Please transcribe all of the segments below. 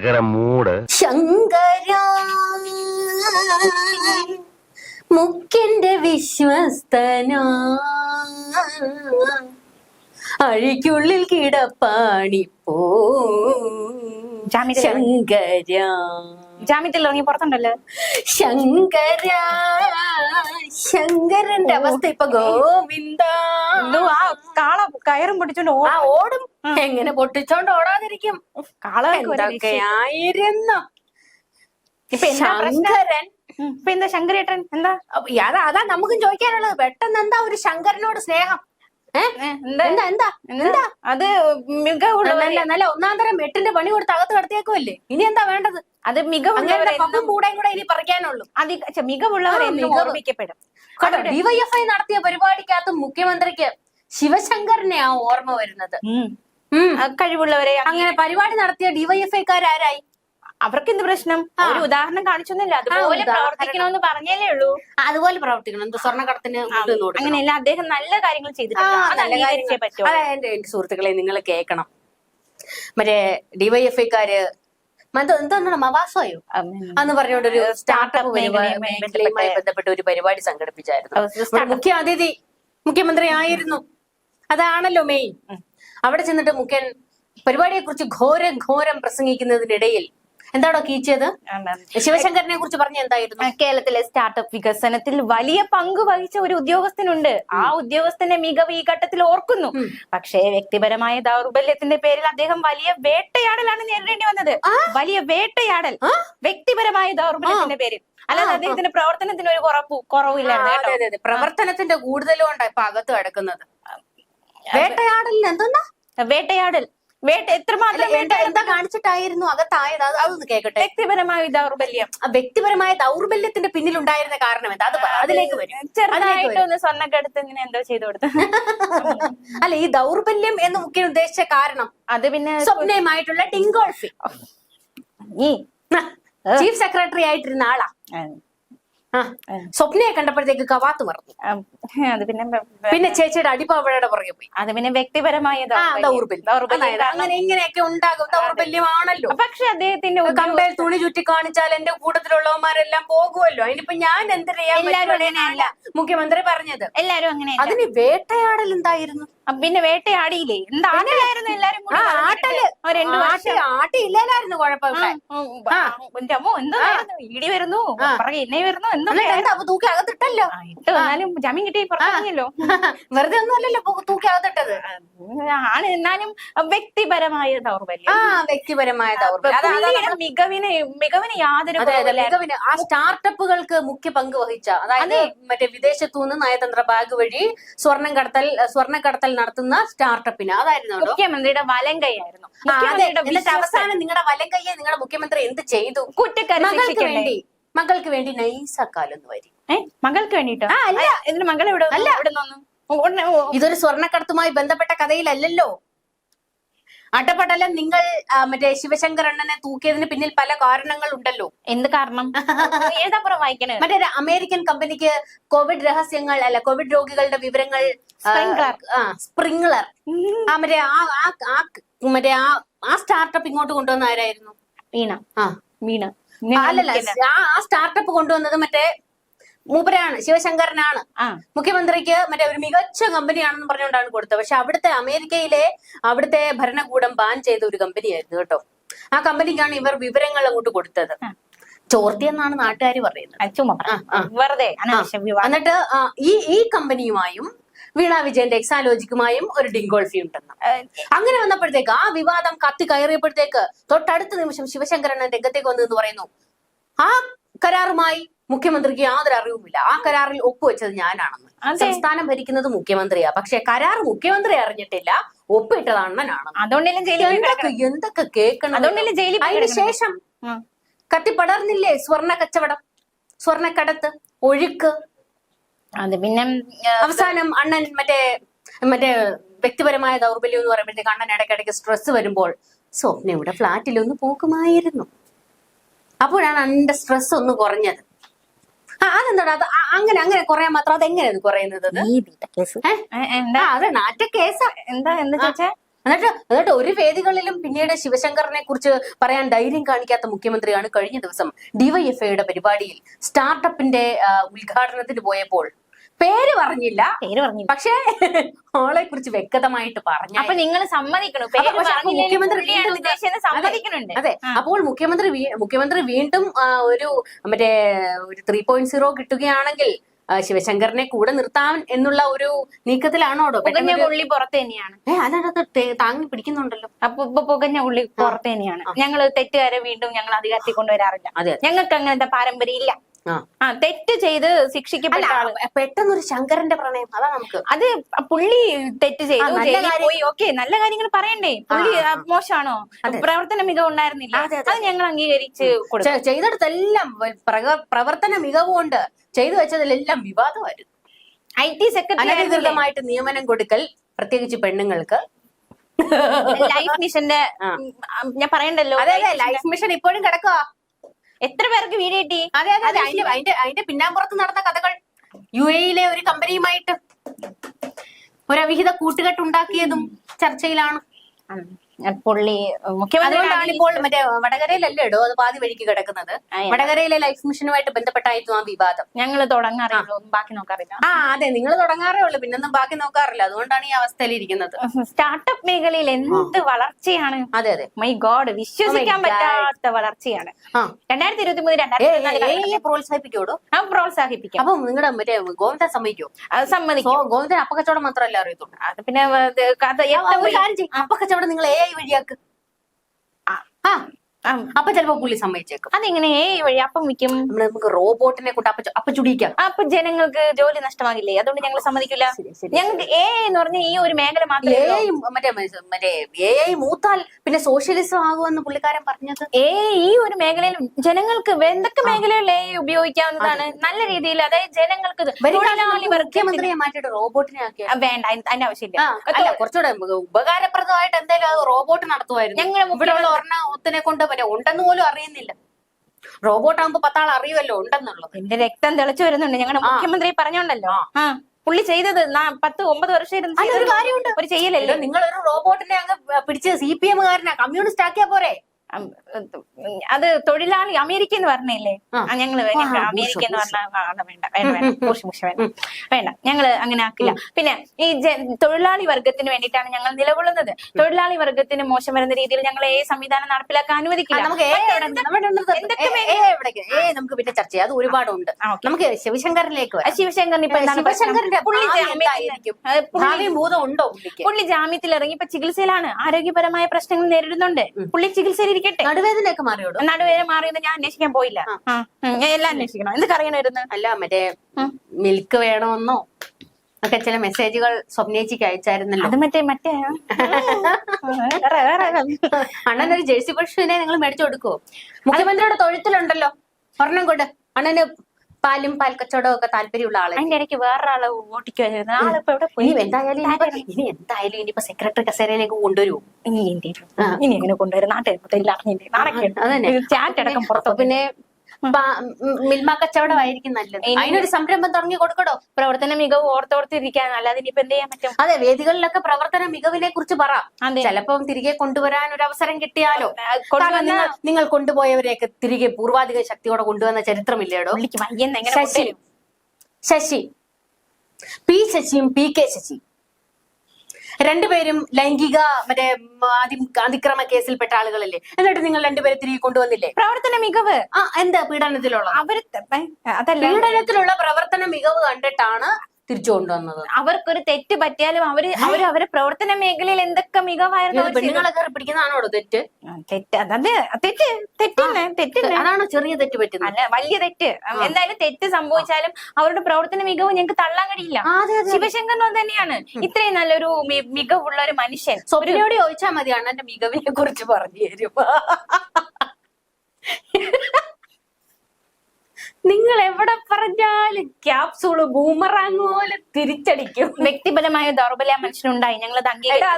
ചക്കര മൂട്. ശങ്കര മുക്കിന്റെ വിശ്വസ്തനാ. അഴിക്കുള്ളിൽ കിടപ്പാണിപ്പോ. ശങ്കര. ജാമ്യത്തിൽ ഇറങ്ങി പുറത്തുണ്ടല്ലോ. ശങ്കര. ശങ്കരന്റെ അവസ്ഥ ഇപ്പൊ ഗോവിന്ദ. ആ കാള കയറും ഓ ഓടും. എങ്ങനെ പൊട്ടിച്ചോണ്ട് ഓടാതിരിക്കും? കാള എന്തൊക്കെയായിരുന്നു? ഇപ്പൊ ശങ്കരൻ. ഇപ്പൊ എന്താ ശങ്കരേട്ടൻ? എന്താ? അതാ നമുക്കും ചോദിക്കാനുള്ളത്. പെട്ടെന്ന് എന്താ ഒരു ശങ്കരനോട് സ്നേഹം? അത് മികവുള്ളവരെ നല്ല ഒന്നാം തരം എട്ടിന്റെ പണി കൊടുത്ത് അകത്ത് കടത്തിയേക്കുമല്ലേ ഇനി എന്താ വേണ്ടത്? അത് അങ്ങനെ കൂടെ കൂടെ ഇനി പറിക്കാനുള്ളൂ. അത് മികവുള്ളവരെ. ഓർമ്മിക്കപ്പെടും. ഡിവൈഎഫ്ഐ നടത്തിയ പരിപാടിക്കകത്ത് മുഖ്യമന്ത്രിക്ക് ശിവശങ്കറിനെയാ ഓർമ്മ വരുന്നത്. കഴിവുള്ളവരെ അങ്ങനെ പരിപാടി നടത്തിയ ഡിവൈഎഫ്ഐക്കാരായി അവർക്ക് എന്ത് പ്രശ്നം ഒരു ഉദാഹരണം കാണിച്ചൊന്നുമില്ല. അതുപോലെ പ്രവർത്തിക്കണമെന്ന് പറഞ്ഞേ ഉള്ളൂ. അതുപോലെ പ്രവർത്തിക്കണം. എന്താ സ്വർണക്കടത്തിന് അങ്ങനെയല്ല. അദ്ദേഹം നല്ല കാര്യങ്ങൾ ചെയ്തിട്ടുണ്ട്. അതെ എന്റെ സുഹൃത്തുക്കളെ നിങ്ങൾ കേൾക്കണം. മറ്റേ ഡിവൈഎഫ്ഐക്കാര് എന്താണ് മവാസോയോ? എന്ന് പറഞ്ഞുകൊണ്ട് ഒരു സ്റ്റാർട്ടപ്പ് മേഖലയുമായി ബന്ധപ്പെട്ട ഒരു പരിപാടി സംഘടിപ്പിച്ചായിരുന്നു. മുഖ്യ അതിഥി മുഖ്യമന്ത്രി ആയിരുന്നു. അതാണല്ലോ മെയിൻ അവിടെ ചെന്നിട്ട് മുഖ്യൻ പരിപാടിയെ കുറിച്ച് ഘോരം ഘോരം പ്രസംഗിക്കുന്നതിനിടയിൽ എന്താണോ കീച്ചത്? ശിവശങ്കരനെ കുറിച്ച് പറഞ്ഞ എന്തായിരുന്നു? കേരളത്തിലെ സ്റ്റാർട്ടപ്പ് വികസനത്തിൽ വലിയ പങ്ക് വഹിച്ച ഒരു ഉദ്യോഗസ്ഥനുണ്ട്. ആ ഉദ്യോഗസ്ഥന്റെ മികവ് ഈ ഘട്ടത്തിൽ ഓർക്കുന്നു. പക്ഷേ വ്യക്തിപരമായ ദൗർബല്യത്തിന്റെ പേരിൽ അദ്ദേഹം വലിയ വേട്ടയാടലാണ് നേരിടേണ്ടി വന്നത്. വലിയ വേട്ടയാടൽ. വ്യക്തിപരമായ ദൗർബല്യത്തിന്റെ പേരിൽ. അല്ലാതെ അദ്ദേഹത്തിന്റെ പ്രവർത്തനത്തിന് ഒരു കുറവ് കുറവില്ലായിരുന്നു. പ്രവർത്തനത്തിന്റെ കൂടുതലും ഉണ്ടായി ഇപ്പൊ അകത്ത് കിടക്കുന്നത് വേട്ടയാടലിന് എന്തെന്നാ? വേട്ടയാടൽ. വേട്ട എത്രമാത്രം എന്താ കാണിച്ചിട്ടായിരുന്നു? അകത്തായത്? അത് അതൊന്ന് കേക്കട്ടെ. വ്യക്തിപരമായ ദൗർബല്യം. വ്യക്തിപരമായ ദൗർബല്യത്തിന്റെ പിന്നിലുണ്ടായിരുന്ന കാരണം എന്താ? അത് അതിലേക്ക് വരും. ചെറുതായിട്ടൊന്ന് ഇങ്ങനെ എന്തോ ചെയ്തു കൊടുത്തു. അല്ല ഈ ദൗർബല്യം എന്ന് മുഖ്യ ഉദ്ദേശിച്ച കാരണം അത് പിന്നെ സ്വപ്നയുമായിട്ടുള്ള ടിങ്കോൾഫി ചീഫ് സെക്രട്ടറി ആയിട്ടിരുന്ന ആളാ. സ്വപ്നയെ കണ്ടപ്പോഴത്തേക്ക് കവാത്ത് മറന്നു. ആ, അത് പിന്നെ പിന്നെ ചേച്ചിയുടെ അടിപ്പാവഴയുടെ പുറകെ പോയി. അത് പിന്നെ വ്യക്തിപരമായ അങ്ങനെ ഇങ്ങനെയൊക്കെ ഉണ്ടാകും. ദൗർബല്യമാണല്ലോ. പക്ഷെ അദ്ദേഹത്തിന്റെ കമ്പയിൽ തുണി ചുറ്റി കാണിച്ചാൽ എന്റെ കൂട്ടത്തിലുള്ളവന്മാരെല്ലാം പോകുമല്ലോ. അതിനിപ്പോ ഞാൻ എന്ത് ചെയ്യാൻ മുഖ്യമന്ത്രി പറഞ്ഞത്? എല്ലാരും അങ്ങനെ അതിന് വേട്ടയാടൽ എന്തായിരുന്നു? പിന്നെ വേട്ടയാടിയില്ലേ? എന്താണ് ആട്ടിലായിരുന്നു എല്ലാരും കൂടി ആ, പറഞ്ഞിട്ട്. ആട്ടൽ. ആ, രണ്ടു ആട്ടി വർഷം. ആട്ടി ഇല്ലായിരുന്നു കുഴപ്പം ഇവിടെ. ഉം, ഉം, ആ, എന്റെ അമ്മോ എന്തോ ഇടി വരുന്നു. പുറകെ എന്നെ വരുന്നു. എന്തോ തൂക്കി അകത്തിട്ടല്ലോ? ഇട്ട് വന്നാലും ജാമ്യം കിട്ടി പുറത്തിറങ്ങിയല്ലോ വെറുതെ ഒന്നും അല്ലല്ലോ തൂക്കി അകത്തിട്ടത്. ആണ് എന്നാലും വ്യക്തിപരമായ ദൗർബല്യം. ആ വ്യക്തിപരമായ ദൗർബല്യം. മികവിന് മികവിന് യാതൊരു. മികവിന്. ആ സ്റ്റാർട്ടപ്പുകൾക്ക് മുഖ്യ പങ്ക് വഹിച്ച അതായത് മറ്റേ വിദേശത്തു നിന്ന് നയതന്ത്ര ബാഗ് വഴി സ്വർണം കടത്തൽ സ്വർണ കടത്തൽ നടത്തുന്ന സ്റ്റാർട്ടപ്പിന് അതായിരുന്നു മുഖ്യമന്ത്രിയുടെ വലം കൈയായിരുന്നു. എന്നിട്ട് അവസാനം നിങ്ങളുടെ വലം കൈയെ നിങ്ങളുടെ മുഖ്യമന്ത്രി എന്ത് ചെയ്തു? മകൾക്ക് വേണ്ടി മകൾക്ക് വേണ്ടി നൈസാക്കാലൊന്ന് വരി. മകൾക്ക് വേണ്ടിട്ടോ? അല്ല. ഇതിന് മകൾ അല്ല. ഇതൊരു സ്വർണക്കടത്തുമായി ബന്ധപ്പെട്ട കഥയിലല്ലല്ലോ. അട്ടപ്പട്ടലം നിങ്ങൾ മറ്റേ ശിവശങ്കർ അണ്ണനെ തൂക്കിയതിന് പിന്നിൽ പല കാരണങ്ങൾ ഉണ്ടല്ലോ എന്ത് കാരണം? ഏതാപ്പുറം വായിക്കണേ മറ്റേ അമേരിക്കൻ കമ്പനിക്ക് കോവിഡ് രഹസ്യങ്ങൾ അല്ല കോവിഡ് രോഗികളുടെ വിവരങ്ങൾ സ്പ്രിംഗ്ലർ ആ മറ്റേ ആ ആ- മറ്റേ ആ ആ സ്റ്റാർട്ടപ്പ് ഇങ്ങോട്ട് കൊണ്ടുവന്ന ആരായിരുന്നു? വീണ. ആ. വീണ. അല്ലല്ല ആ സ്റ്റാർട്ടപ്പ് കൊണ്ടുവന്നത് മറ്റേ മൂപ്പരാണ് ശിവശങ്കരനാണ് മുഖ്യമന്ത്രിക്ക് മറ്റേ ഒരു മികച്ച കമ്പനിയാണെന്ന് പറഞ്ഞുകൊണ്ടാണ് കൊടുത്തത്. പക്ഷെ അവിടുത്തെ അമേരിക്കയിലെ അവിടുത്തെ ഭരണകൂടം ബാൻ ചെയ്ത ഒരു കമ്പനിയായിരുന്നു കേട്ടോ. ആ കമ്പനിക്കാണ് ഇവർ വിവരങ്ങൾ അങ്ങോട്ട് കൊടുത്തത്. ചോർത്തി എന്നാണ് നാട്ടുകാർ പറയുന്നത്. വെറുതെ എന്നിട്ട് ഈ ഈ കമ്പനിയുമായും വീണ വിജയന്റെ എക്സാലോജിക്കുമായും ഒരു ഡിങ്കോൾഫി ഉണ്ടെന്ന്. അങ്ങനെ വന്നപ്പോഴത്തേക്ക് ആ വിവാദം കത്തി കയറിയപ്പോഴത്തേക്ക് തൊട്ടടുത്ത നിമിഷം ശിവശങ്കരൻ രംഗത്തേക്ക് വന്നു എന്ന് പറയുന്നു. ആ കരാറുമായി മുഖ്യമന്ത്രിക്ക് യാതൊരു അറിവുമില്ല. ആ കരാറിൽ ഒപ്പുവെച്ചത് ഞാനാണെന്ന്. സംസ്ഥാനം ഭരിക്കുന്നത് മുഖ്യമന്ത്രിയാ. പക്ഷെ കരാർ മുഖ്യമന്ത്രി അറിഞ്ഞിട്ടില്ല. ഒപ്പിട്ടത് അണ്ണനാണ് എന്തൊക്കെ കേൾക്കണം. അതിന് ശേഷം. കത്തിപ്പടർന്നില്ലേ സ്വർണ കച്ചവടം? സ്വർണക്കടത്ത് ഒഴുക്ക്? അത് പിന്നെ അവസാനം അണ്ണൻ മറ്റേ മറ്റേ വ്യക്തിപരമായ ദൗർബല്യം എന്ന് പറയുമ്പോഴത്തേക്ക് അണ്ണൻ ഇടയ്ക്കിടയ്ക്ക് സ്ട്രെസ് വരുമ്പോൾ സ്വപ്നയുടെ ഫ്ലാറ്റിൽ ഒന്ന് പോക്കുമായിരുന്നു. അപ്പോഴാണ് അണ്ണന്റെ സ്ട്രെസ് ഒന്ന് കുറഞ്ഞത്. അതെന്താടാ? അത് അങ്ങനെ അങ്ങനെ കുറയാൻ മാത്രം അതെങ്ങനെയാണ് കുറയുന്നത് അത്? നീതിയുടെ കേസ്. ഏ? ഏ, എന്താ? ആ അത് നാറ്റ കേസാ. എന്താ എന്താ ചോദിച്ചാ എന്നിട്ട് എന്നിട്ട് ഒരു വേദികളിലും പിന്നീട് ശിവശങ്കറിനെ കുറിച്ച് പറയാൻ ധൈര്യം കാണിക്കാത്ത മുഖ്യമന്ത്രിയാണ് കഴിഞ്ഞ ദിവസം ഡിവൈഎഫ്ഐയുടെ പരിപാടിയിൽ സ്റ്റാർട്ടപ്പിന്റെ ആ, ഉദ്ഘാടനത്തിന് പോയപ്പോൾ പേര് പറഞ്ഞില്ല. പേര് പറഞ്ഞു പക്ഷേ ഓളെ കുറിച്ച് വ്യക്തമായിട്ട് പറഞ്ഞു അപ്പൊ നിങ്ങൾ സമ്മതിക്കണം? പേര് പറഞ്ഞില്ലെങ്കിൽ മുഖ്യമന്ത്രി പുള്ളിയാണ് വീണ്ടും അതെ അപ്പോൾ മുഖ്യമന്ത്രി വീ- മുഖ്യമന്ത്രി വീണ്ടും ആ, ഒരു മറ്റേ ഒരു ത്രീ പോയിന്റ് സീറോ കിട്ടുകയാണെങ്കിൽ ആ, ശിവശങ്കറിനെ കൂടെ നിർത്താൻ എന്നുള്ള ഒരു നീക്കത്തിലാണോ പുകഞ്ഞ പുള്ളി ഉള്ളി പുറത്ത് തന്നെയാണ്. ഏ അതിനകത്ത് തേ- താങ്ങി പിടിക്കുന്നുണ്ടല്ലോ. അപ്പൊ ഇപ്പൊ പുകഞ്ഞ ഉള്ളി പുറത്ത് തന്നെയാണ്. ഞങ്ങൾ തെറ്റുകാരെ വീണ്ടും ഞങ്ങൾ അധികാരത്തിൽ കൊണ്ടുവരാറില്ല അതെ ഞങ്ങൾക്ക് അങ്ങനത്തെ പാരമ്പര്യം ഇല്ല. ആ. തെറ്റ് ചെയ്ത് ശിക്ഷിക്കപ്പെട്ട ആൾ. പെട്ടെന്നൊരു ശങ്കരന്റെ പ്രണയം അതാ നമുക്ക്. അത് പുള്ളി തെറ്റ് ചെയ്തു ജയിലിൽ പോയി. ഓക്കെ നല്ല കാര്യങ്ങൾ പറയണ്ടേ? പുള്ളി മോശമാണോ? പ്രവർത്തന മികവ് ഉണ്ടായിരുന്നില്ല. അതെ, ഞങ്ങൾ അംഗീകരിച്ച് കൊടുക്കും ചെയ്തെടുത്തെല്ലാം പ്രവർത്തന മികവുകൊണ്ട് ചെയ്തു വെച്ചതിലെല്ലാം വിവാദമായിരുന്നു. ഐ ടി സെക്രട്ടറി അനധികൃതമായിട്ട് നിയമനം കൊടുക്കൽ പ്രത്യേകിച്ച് പെണ്ണുങ്ങൾക്ക്. ലൈഫ് മിഷന്റെ ഞാൻ പറയണ്ടല്ലോ? അതെ ലൈഫ് മിഷൻ ഇപ്പോഴും കിടക്കുക എത്ര പേർക്ക് വീട് കിട്ടി? അതെ അതെ അതെ. അതിന്റെ അതിന്റെ അതിന്റെ പിന്നാമ്പുറത്ത് നടന്ന കഥകൾ. യു എയിലെ ഒരു കമ്പനിയുമായിട്ട് ഒരു അവിഹിത കൂട്ടുകെട്ട്ണ്ടാക്കിയതും ചർച്ചയിലാണ്. പുള്ളി മുഖ്യമന്ത്രി അതുകൊണ്ടാണ് ഇപ്പോൾ മറ്റേ വടകരയിലല്ലേ ഇടോ? അത് പാതി വഴിക്ക് കിടക്കുന്നത്. വടകരയിലെ ലൈഫ് മിഷനുമായിട്ട് ബന്ധപ്പെട്ടായിരുന്നു ആ വിവാദം. ഞങ്ങൾ തുടങ്ങാറില്ല ബാക്കി നോക്കാറില്ല. ആ അതെ നിങ്ങൾ തുടങ്ങാറേ ഉള്ളൂ. പിന്നൊന്നും ബാക്കി നോക്കാറില്ല. അതുകൊണ്ടാണ് ഈ അവസ്ഥയിൽ ഇരിക്കുന്നത്. സ്റ്റാർട്ടപ്പ് മേഖലയിൽ എന്ത് വളർച്ചയാണ്? അതെ അതെ. മൈ ഗോഡ് വിശ്വസിക്കാൻ Oh. പറ്റാത്ത വളർച്ചയാണ്. രണ്ടായിരത്തി ഇരുപത്തി മൂന്ന് ഏ, രണ്ടായിരത്തി ഏ, ഏ, പ്രോത്സാഹിപ്പിക്കോടോ ആ പ്രോത്സാഹിപ്പിക്കാം. അപ്പൊ നിങ്ങളുടെ മറ്റേ ഗോവിന്ദൻ സമ്മതിക്കോ? അത് സമ്മതിക്കോ. ഗോവിന്ദൻ അപ്പക്കച്ചവടം മാത്രമല്ല അറിയത്തുള്ളൂ? അത് പിന്നെ. അപ്പക്കച്ചവടം നിങ്ങൾ ഐ വഴിയാക്ക് ആ. അപ്പൊ ചിലപ്പോ പുള്ളി സമ്മതിച്ചേക്കും. അതെങ്ങനെ? ഏ വഴി അപ്പം വിൽക്കും നമ്മൾ നമുക്ക് റോബോട്ടിനെ കൊണ്ട് അപ്പ അപ്പ ചുടിക്കാം. അപ്പൊ ജനങ്ങൾക്ക് ജോലി നഷ്ടമാകില്ലേ? അതുകൊണ്ട് ഞങ്ങൾ സമ്മതിക്കില്ല. ഞങ്ങൾക്ക് എ എന്ന് പറഞ്ഞ ഈ ഒരു മേഖല മാത്രമേ മറ്റേ മറ്റേ മൂത്താൽ പിന്നെ സോഷ്യലിസം ആകുമെന്ന് പുള്ളിക്കാരൻ പറഞ്ഞത്. ഏ ഈ ഒരു മേഖലയിൽ ജനങ്ങൾക്ക് എന്തൊക്കെ മേഖലകളിൽ എ ഉപയോഗിക്കാവുന്നതാണ്? നല്ല രീതിയിൽ അതായത് ജനങ്ങൾക്ക് മുഖ്യമന്ത്രിയെ മാറ്റിയിട്ട് റോബോട്ടിനെ ആക്കിയാൽ വേണ്ട. അതിന് അതിന്റെ ആവശ്യമില്ല. അല്ല. കുറച്ചുകൂടെ ഉപകാരപ്രദമായിട്ട് എന്തായാലും അത് റോബോട്ട് നടത്തുമായിരുന്നു. ഞങ്ങൾ ഇവിടെയുള്ള ഒരെണ്ണ ഒത്തിനെ കൊണ്ട് മറ്റേ ഉണ്ടെന്ന് പോലും അറിയുന്നില്ല. റോബോട്ട് ആകുമ്പോ പത്താൾ അറിയുമല്ലോ ഉണ്ടെന്നുള്ളത്. എന്റെ രക്തം തെളിച്ചു വരുന്നുണ്ട്. ഞങ്ങളുടെ മുഖ്യമന്ത്രി പറഞ്ഞോണ്ടല്ലോ. പുള്ളി ചെയ്തത് പത്ത് ഒമ്പത് വർഷം ഒരു കാര്യമുണ്ട്. ഒരു ചെയ്യലല്ലോ? നിങ്ങൾ ഒരു റോബോട്ടിനെ അങ്ങ് പിടിച്ച് സി പി എമ്മുകാരനാ കമ്മ്യൂണിസ്റ്റ് ആക്കിയാ പോരെ. അത് തൊഴിലാളി അമേരിക്ക എന്ന് പറഞ്ഞില്ലേ ഞങ്ങൾ അമേരിക്ക എന്ന് പറഞ്ഞാൽ പറഞ്ഞ വേണ്ട വേണ്ട വേണ്ട വേണ്ട. വേണ്ട ഞങ്ങൾ അങ്ങനെ ആക്കില്ല. പിന്നെ ഈ തൊഴിലാളി വർഗത്തിന് വേണ്ടിട്ടാണ് ഞങ്ങൾ നിലകൊള്ളുന്നത്. തൊഴിലാളി വർഗത്തിന് മോശം വരുന്ന രീതിയിൽ ഞങ്ങൾ ഏ സംവിധാനം നടപ്പിലാക്കാൻ അനുവദിക്കില്ല. നമുക്ക് പിന്നെ ചർച്ച ചെയ്യാം. അത് ഒരുപാടുണ്ട്. നമുക്ക് ശിവശങ്കറിലേക്ക് ശിവശങ്കറിന് ഇപ്പൊ ശിവശങ്കറിന്റെ പുള്ളി ഭൂതം ഉണ്ടോ പുള്ളി ജാമ്യത്തിൽ ഇറങ്ങി ഇപ്പൊ ചികിത്സയിലാണ്. ആരോഗ്യപരമായ പ്രശ്നങ്ങൾ നേരിടുന്നുണ്ട്. പുള്ളി ചികിത്സയിൽ ഇരിക്കട്ടെ നടുവേദനയൊക്കെ മാറിയോടും? നടുവേദന മാറിയെന്ന് ഞാൻ അന്വേഷിക്കാൻ പോയില്ല. ഞാൻ എല്ലാം അന്വേഷിക്കണം. എന്ത് അറിയണമായിരുന്നു അല്ല മറ്റേ മിൽക്ക് വേണമെന്നോ ഒക്കെ ചില മെസ്സേജുകൾ സ്വപ്നേച്ചിക്ക് അയച്ചായിരുന്നല്ലോ. അത് മറ്റേ മറ്റേ അണ്ണൻ ഒരു ജേഴ്സി പശുവിനെ നിങ്ങൾ മേടിച്ചു കൊടുക്കുവോ? മുഖ്യമന്ത്രിയുടെ തൊഴുത്തിലുണ്ടല്ലോ. ഒരെണ്ണം കൊണ്ട് അണ്ണന് പാലും പാൽക്കച്ചവടവും ഒക്കെ താല്പര്യമുള്ള ആളെ അതിന്റെ ഇടയ്ക്ക് വേറൊരാളെ ഓട്ടിക്കുവായിരുന്നു ആളിപ്പോ എവിടെ പോയി? ഇനി എന്തായാലും ഇനിയിപ്പോ ഇനി എന്തായാലും ഇനിയിപ്പോ സെക്രട്ടറി കസേരയിലേക്ക് കൊണ്ടുവരുമോ ഇനി എന്റെ ഇനി എങ്ങനെ കൊണ്ടുവരും നാട്ടിൽ മൊത്തം അറിഞ്ഞില്ലേ അതന്നെ. ചാറ്റ് അടക്കം പുറത്തു അപ്പൊ പിന്നെ മിൽമ കച്ചവടമായിരിക്കും നല്ലത്. അതിനൊരു സംരംഭം തുടങ്ങി കൊടുക്കടോ. പ്രവർത്തന മികവ് ഓർത്തോർത്തിരിക്കാൻ. അല്ലാതെ ഇനിയിപ്പോ എന്ത് ചെയ്യാൻ പറ്റും? അതെ വേദികളിലൊക്കെ പ്രവർത്തന മികവിനെ കുറിച്ച് പറ ചിലപ്പം തിരികെ കൊണ്ടുവരാൻ ഒരു അവസരം കിട്ടിയാലോ നിങ്ങൾ കൊണ്ടുപോയവരെയൊക്കെ തിരികെ പൂർവാധിക ശക്തിയോടെ കൊണ്ടുവന്ന ചരിത്രമില്ലേടോ? ശശി? ശശി. പി ശശിയും പി കെ ശശി രണ്ടുപേരും ലൈംഗിക മറ്റേ അതി- അതിക്രമ കേസിൽപ്പെട്ട ആളുകളല്ലേ? എന്നിട്ട് നിങ്ങൾ രണ്ടുപേരെ തിരികെ കൊണ്ടുവന്നില്ലേ? പ്രവർത്തന മികവ്. ആ എന്താ പീഡനത്തിലുള്ള? അവർ അതല്ല. പീഡനത്തിലുള്ള പ്രവർത്തന മികവ് കണ്ടിട്ടാണ് തിരിച്ചു കൊണ്ടുവന്നത് അവർക്കൊരു തെറ്റ് പറ്റിയാലും അവർ അവർ അവരെ പ്രവർത്തന മേഖലയിൽ എന്തൊക്കെ മികവായിരുന്നു അവർ ചെയ്തത്. പെണ്ണുങ്ങളെ കയറി പിടിക്കുന്നതാണോടോ തെറ്റ്? ആ, തെറ്റ്. അതത് തെറ്റ്. തെറ്റന്നെ തെറ്റന്നെ. അതാണോ ചെറിയ തെറ്റ് പറ്റുന്നത്? അല്ല വലിയ തെറ്റ്. എന്തായാലും തെറ്റ് സംഭവിച്ചാലും അവരുടെ പ്രവർത്തന മികവ് ഞങ്ങൾക്ക് തള്ളാൻ കഴിയില്ല. അതെ തന്നെയാണ്. ഇത്രയും നല്ലൊരു മി- മികവുള്ള ഒരു മനുഷ്യൻ. സ്വപ്നയോട് ചോദിച്ചാൽ മതി അണ്ണന്റെ മികവിനെ കുറിച്ച് പറഞ്ഞു തരും നിങ്ങൾ എവിടെ പറഞ്ഞാലും ക്യാപ്സൂൾ ബൂമറാങ് പോലെ തിരിച്ചടിക്കും. വ്യക്തിപരമായ ദൗർബല്യ മനുഷ്യനുണ്ടായി. ഞങ്ങൾ എടാ,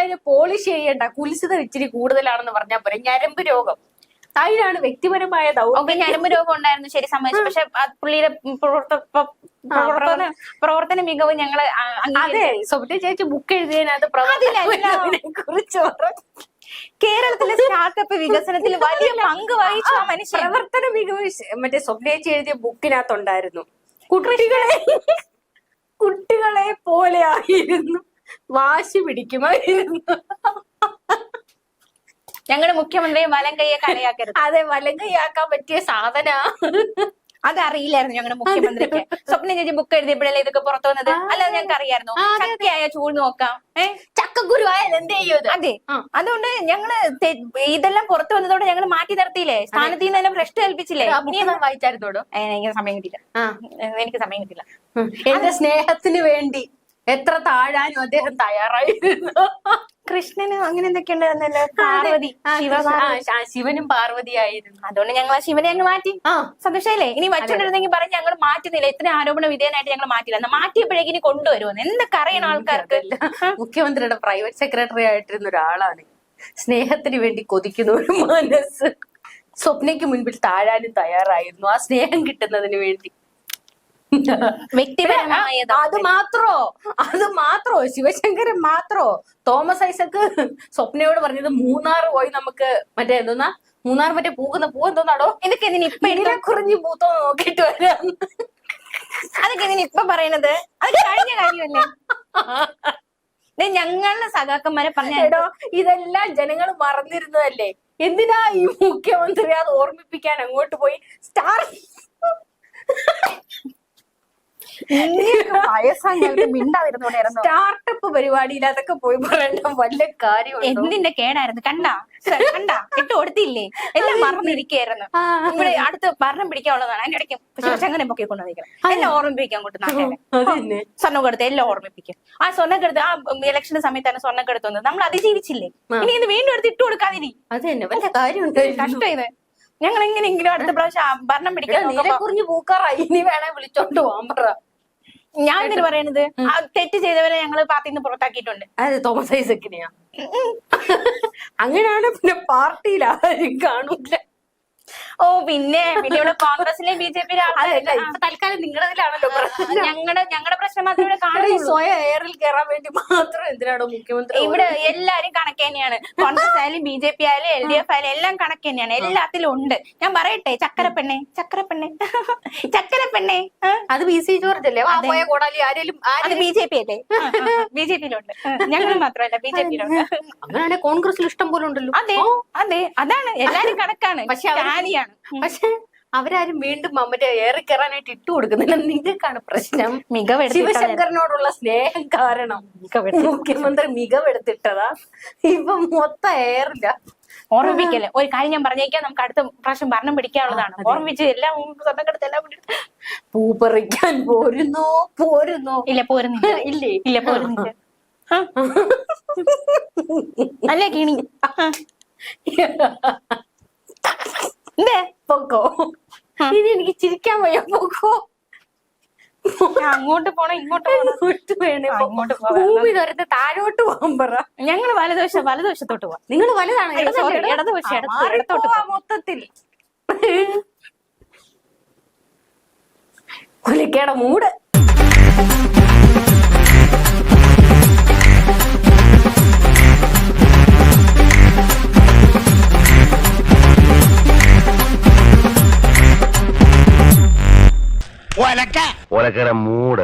അതിന് പോളിഷ് ചെയ്യണ്ട. കുലിശിത ഇച്ചിരി കൂടുതലാണെന്ന് പറഞ്ഞാൽ പോരെ. ഞരമ്പ് രോഗം. അതിനാണ് വ്യക്തിപരമായ ദൗർബല്യം. ഞരമ്പ് രോഗം ഉണ്ടായിരുന്നു. ശരി സമ്മതിച്ചു. പക്ഷെ പുള്ളിയുടെ പ്രവർത്ത- പ്ര- പ്രവർത്തന മികവ് ഞങ്ങൾ അതെ സ്വപ്ന ചേച്ചി ബുക്ക് എഴുതിയതിനകത്ത് പ്രവർത്തന കുറിച്ച്. കേരളത്തിലെ സ്റ്റാർട്ടപ്പ് വികസനത്തിൽ വലിയ പങ്ക് വഹിച്ച ആ മനുഷ്യൻ. പ്രവർത്തന മികവ് മറ്റേ സ്വപ്ന ചേച്ചി എഴുതിയ ബുക്കിനകത്തുണ്ടായിരുന്നു. കുട്ടികളെ കുട്ടികളെ പോലെ ആയിരുന്നു. വാശി പിടിക്കുമായിരുന്നു. ഞങ്ങളുടെ മുഖ്യമന്ത്രിയെ വലം കൈയെ കളിയാക്കരുത് അതെ വലങ്കയാക്കാൻ പറ്റിയ സാധന. അതറിയില്ലായിരുന്നു ഞങ്ങളുടെ മുഖ്യമന്ത്രിക്ക്. സ്വപ്ന ചേച്ചി ബുക്ക് എഴുതിയപ്പോഴല്ലേ ഇതൊക്കെ പുറത്തു വന്നത്? അല്ലാതെ ഞങ്ങൾക്ക് അറിയായിരുന്നു ആ, ശക്തിയായ ചൂട് നോക്കാം. ഏഹ് ചക്കക്കുരു ആയാൽ എന്ത് ചെയ്യും? അതെ. അതുകൊണ്ട് ഞങ്ങൾ ഇതെല്ലാം പുറത്തു വന്നതോടെ ഞങ്ങൾ മാറ്റി നിർത്തിയില്ലേ? സ്ഥാനത്ത് നിന്ന് തന്നെ ഭ്രഷ്ട് ഒന്ന് വായിച്ചായിരുന്നോടോ? എനിക്ക് സമയം കിട്ടില്ല എനിക്ക് സമയം കിട്ടില്ല എന്റെ സ്നേഹത്തിന് വേണ്ടി എത്ര താഴാനും അദ്ദേഹം തയ്യാറായിരുന്നു. കൃഷ്ണന് അങ്ങനെ എന്തൊക്കെ ഉണ്ടായിരുന്നല്ലോ? പാർവതി ശിവനും പാർവതിയായിരുന്നു. അതുകൊണ്ട് ഞങ്ങൾ ആ ശിവനെ അങ്ങ് മാറ്റി. സന്തോഷമല്ലേ ഇനി വച്ചുകൊണ്ടിരുന്നെങ്കിൽ പറഞ്ഞ് ഞങ്ങൾ മാറ്റുന്നില്ല. ഇത്ര ആരോപണ വിധേയനായിട്ട് ഞങ്ങൾ മാറ്റില്ല. മാറ്റിയപ്പോഴേക്കിനി മാറ്റിയപ്പോഴേക്കും ഇനി കൊണ്ടുവരുമെന്ന് എന്തൊക്കെ അറിയണം ആൾക്കാർക്ക്? മുഖ്യമന്ത്രിയുടെ പ്രൈവറ്റ് സെക്രട്ടറി ആയിട്ടിരുന്ന ഒരാളാണ്. സ്നേഹത്തിന് വേണ്ടി കൊതിക്കുന്ന ഒരു മനസ്സ്. സ്വപ്നയ്ക്ക് മുൻപിൽ താഴാനും തയ്യാറായിരുന്നു. ആ സ്നേഹം കിട്ടുന്നതിന് വേണ്ടി. വ്യക്തിപരമായ അത് മാത്രോ? അത് മാത്രോ? ശിവശങ്കരൻ മാത്രോ? തോമസ് ഐസക്ക് സ്വപ്നയോട് പറഞ്ഞത് മൂന്നാർ പോയി നമുക്ക് മറ്റേ എന്തോന്നാ? മൂന്നാർ മറ്റേ പൂക്കുന്ന പൂ എന്തോന്നാടോ? ഇതൊക്കെ ഇതിന് കുറിഞ്ഞ് പൂത്തോ നോക്കിട്ട് വരാം. അതൊക്കെ ഇതിന് ഇപ്പൊ പറയണത്? അത് കഴിഞ്ഞ കാര്യമല്ലേ? ഞങ്ങളുടെ സഖാക്കന്മാരെ പറഞ്ഞോ ഇതെല്ലാം ജനങ്ങൾ മറന്നിരുന്നതല്ലേ? എന്തിനാ ഈ മുഖ്യമന്ത്രി അത് ഓർമ്മിപ്പിക്കാൻ അങ്ങോട്ട് പോയി? സ്റ്റാർ സ്റ്റാർട്ടപ്പ് പരിപാടിയിൽ അതൊക്കെ പോയി പറയണ്ട വല്ല കാര്യമുണ്ടോ? എന്തിന്റെ കേടായിരുന്നു? കണ്ടാ? കണ്ടാ? ഇട്ട് കൊടുത്തില്ലേ? എല്ലാം മറന്നിരിക്കായിരുന്നു. ഇവിടെ അടുത്ത് ഭരണം പിടിക്കാനുള്ളതാണ് അതിന്റെ ഇടയ്ക്ക് ശിവശങ്കരനെ പൊക്കി കൊണ്ടുവന്നിരിക്കണം എല്ലാം ഓർമ്മിപ്പിക്കാൻ അങ്ങോട്ട് സ്വർണം കൊടുത്ത് എല്ലാം ഓർമ്മിപ്പിക്കും. ആ സ്വർണക്കെടുത്ത് ആ ഇലക്ഷന്റെ സമയത്താണ് സ്വർണക്കെടുത്ത് വന്നത്. നമ്മൾ അതിജീവിച്ചില്ലേ? ഇനി ഇത് വീണ്ടും എടുത്ത് ഇട്ട് കൊടുക്കാതിരി അത് തന്നെ. വല്ല കാര്യമുണ്ടോ. കഷ്ടം ഞങ്ങൾ എങ്ങനെയെങ്കിലും അടുത്ത പ്രാവശ്യം ഭരണം പിടിക്കാൻ കുറിഞ്ഞ് പൂക്കാറായി. ഇനി വേണേ വിളിച്ചോണ്ട് പോകാൻ പറ. ഞാൻ എന്തിനു പറയണത്? ആ തെറ്റ് ചെയ്തവരെ ഞങ്ങൾ പാർട്ടിയിൽ നിന്ന് പുറത്താക്കിയിട്ടുണ്ട്. അതെ തോമസ് ഐസക്കിനെയാ. അങ്ങനെയാണ് പിന്നെ പാർട്ടിയിൽ ആരും കാണൂല. ഓ പിന്നെ പിന്നെ ഇവിടെ കോൺഗ്രസിലെ ബി ജെ പി തൽക്കാലം നിങ്ങളതിലാണല്ലോ പ്രശ്നം ഞങ്ങളുടെ ഞങ്ങളുടെ പ്രശ്നം മാത്രമേ ഇവിടെ കാണുന്നത് സ്വയം എയറിൽ കയറാൻ വേണ്ടി മാത്രം എന്തിനാണോ മുഖ്യമന്ത്രി ഇവിടെ എല്ലാരും കണക്ക് തന്നെയാണ്. കോൺഗ്രസ് ആയാലും ബി ജെ പി ആയാലും എൽ ഡി എഫ് ആയാലും എല്ലാം കണക്ക് തന്നെയാണ്. എല്ലാത്തിലും ഉണ്ട്. ഞാൻ പറയട്ടെ ചക്കരപ്പെണ്ണെ ചക്കരപ്പെണ്ണെ. ചക്കരപ്പെണ്ണെ അത് ബി സി ജോർജ് അല്ലേ പോയ കോടാലി ആരെങ്കിലും അത് ബി ജെ പി അല്ലേ? ബി ജെ പിയിലുണ്ട് ഞങ്ങൾ മാത്രമല്ല ബി ജെ പിയിലുണ്ട് അങ്ങനെയാണെങ്കിൽ കോൺഗ്രസിൽ ഇഷ്ടം പോലെ ഉണ്ടല്ലോ. അതെ അതെ അതാണ്. എല്ലാരും കണക്കാണ്. പക്ഷെ ടാലിയാണ് പക്ഷെ അവരാരും വീണ്ടും മറ്റേ ഏറി കയറാനായിട്ട് ഇട്ടു കൊടുക്കുന്നില്ല. നിങ്ങൾക്കാണ് പ്രശ്നം. മികവെടുത്തിട്ടാണ് ശിവശങ്കരനോടുള്ള സ്നേഹം കാരണം മുഖ്യമന്ത്രി മികവെടുത്തിട്ടതാ. ഇപ്പൊ മൊത്തം ഏറില്ല. ഓർമ്മിപ്പിക്കല്ലേ? ഒരു കാര്യം ഞാൻ പറഞ്ഞേക്കാം. നമുക്ക് അടുത്ത പ്രാവശ്യം ഭരണം പിടിക്കാനുള്ളതാണ്. ഓർമ്മിച്ച് എല്ലാം സ്വർണക്കെടുത്ത് എല്ലാം പൂ പറിക്കാൻ പോരുന്നോ പോരുന്നോ. ഇല്ല പോരുന്നില്ല. ഇല്ലേ? ഇല്ല പോരുന്നില്ല. അല്ലേ കിണി? ആ. പോക്കോ. ഇനി എനിക്ക് ചിരിക്കാൻ വയ്യ പൊക്കോ. അങ്ങോട്ട് പോണോ ഇങ്ങോട്ട് പോണോ. ഇങ്ങോട്ട് വേണേ പോവാം. ഭൂമി തുരത്ത് താഴോട്ട് പോകാൻ പറ. ഞങ്ങൾ വലതുവശം വലതുവശത്തോട്ട് പോവാം. നിങ്ങൾ വലുതാണ് ഇടതുവശം, ഇടത്ത്, ഇടത്തോട്ട് പോ. മൊത്തത്തിൽ. ഒലിക്കേടെ മൂട്. മൂട്